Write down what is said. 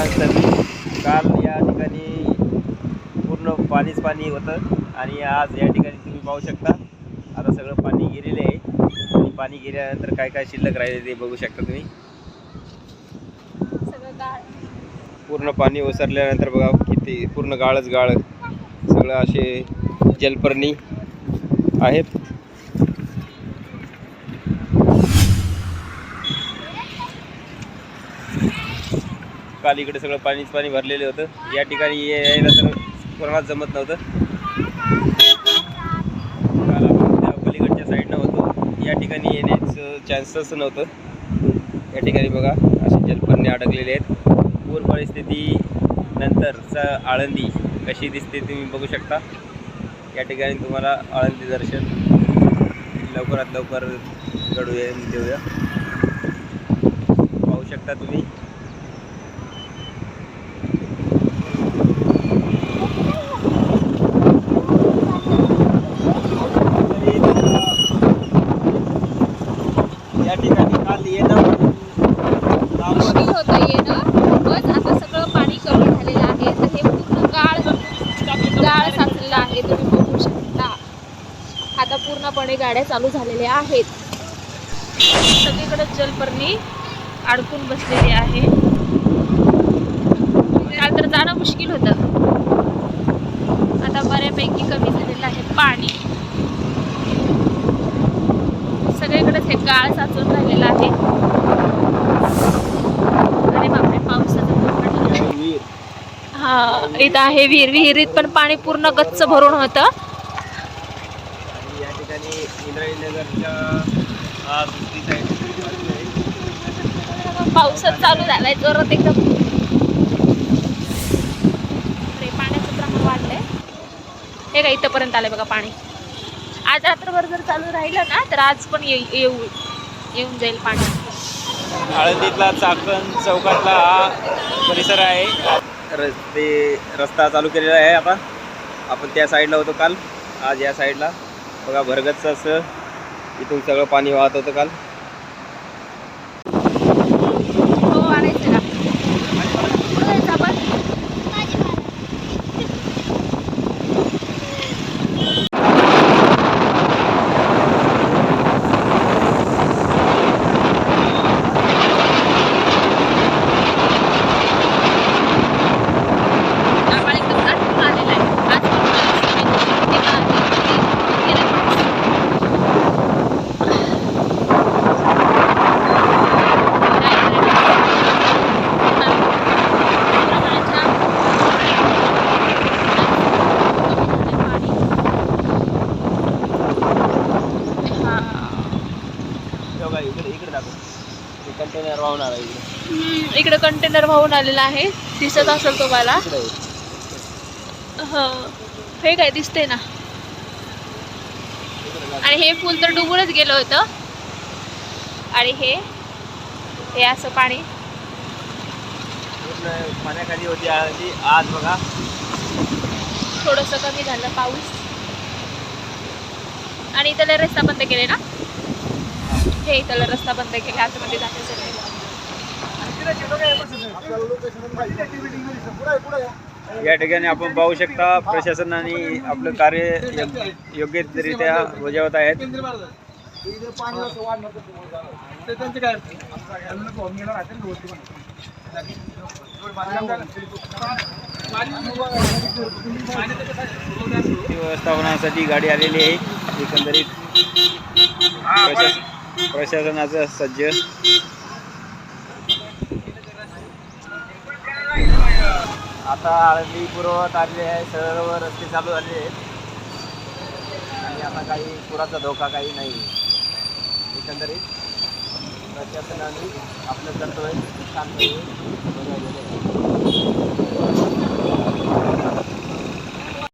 कारणास्तव काल या ठिकाणी पूर्ण पाणीच पाणी होतं आणि आज या ठिकाणी तुम्ही पाहू शकता. आता सगळं पाणी गेलेले आहे. आणि पाणी गेल्यानंतर काय काय शिल्लक राहिले ते बघू शकता तुम्ही. पूर्ण पाणी ओसरल्यानंतर बघा किती पूर्ण गाळच गाळ. सगळं असे जलपर्णी आहेत. काल इकडे सगळं पाणीच पाणी भरलेलं होतं. या ठिकाणी यायला तर कोणालाच जमत नव्हतं. काल आपण त्या पलीकडच्या साईडनं होतो. या ठिकाणी येण्याचं चान्सच नव्हतं. या ठिकाणी बघा असे जलपर्णी अडकलेले आहेत. पूर परिस्थिती नंतरचा आळंदी कशी दिसते तुम्ही बघू शकता. या ठिकाणी तुम्हाला आळंदी दर्शन. लवकरात लवकर घडूया देऊया. पाहू शकता तुम्ही या ठिकाणी काल येणं मुश्किल होतं येणं बस आता सगळं पाणी कमी झालेलं आहे तर हे पूर्ण गाळ गाळ साचलेला आहे तुम्ही बघू शकता आता पूर्णपणे गाड्या चालू झालेल्या आहेत. सगळीकडे जलपर्णी अडकून बसलेली आहे. काल तर जाणं मुश्किल होतं. आता बऱ्यापैकी कमी झालेलं आहे पाणी. सगळीकडेच हे गाळ साचून राहिलेलं आहे. अरे बापरे पावसाचं हा इथं आहे विहीर. विहिरीत पण पाणी पूर्ण गच्च भरून होतं. या ठिकाणी इंद्रायणनगरच्या हा दुसरी साईड पावसात चालू झालाय जोरात एकदम. पाण्याचं प्रमाण वाढलंय. हे का इथंपर्यंत आलंय बघा पाणी. आज रात्रभर जर चालू राहिलं ना तर आज पण येऊ येऊन जाईल पाणी. आळंदीतला चाकण चौकातला हा परिसर आहे. रस्ते रस्ता चालू केलेला आहे आता. आपण त्या साईडला होतो काल. आज या साईडला बघा भरगतचं असं इथून सगळं पाणी वाहत होतं काल हो आणायचं का कुठं जायचं आपण आम्हाला एकदम गाठून आलेला आहे आज पण पाऊस नाही. ते गेला पाऊस. इकडे इकडे दाखव. ते कंटेनर वाहून आला इकडे. इकडे कंटेनर वाहून आलेला आहे. दिसत असेल तुम्हाला. इकडे आहे. हो. हे काय दिसते ना? इकडे दाखव. आणि हे फुल तर डुबूनच गेलं होतं. आणि हे हे असं पाणी. पूर्ण पाण्याखाली होती. आळंदी आज बघा. थोडंसं कमी झालं पाऊस. आणि इथले रस्ता बंद केले ना? हे इथला रस्ता बंद केला आतमध्ये जाते सगळे. या ठिकाणी आपण पाहू शकता प्रशासनाने आपलं कार्य योग्यरित्या बजावत आहेत. व्यवस्थापनासाठी गाडी आलेली आहे एकंदरीत प्रशास- प्रशासनाचं सज्ज. आता आळंदी पुरवत आलेले आहे. सर्व रस्ते चालू झाले आहेत. आणि आता काही पुराचा धोका काही नाही. एकंदरीत प्रशासनाने आपलं कर्तव्य शांत आहे.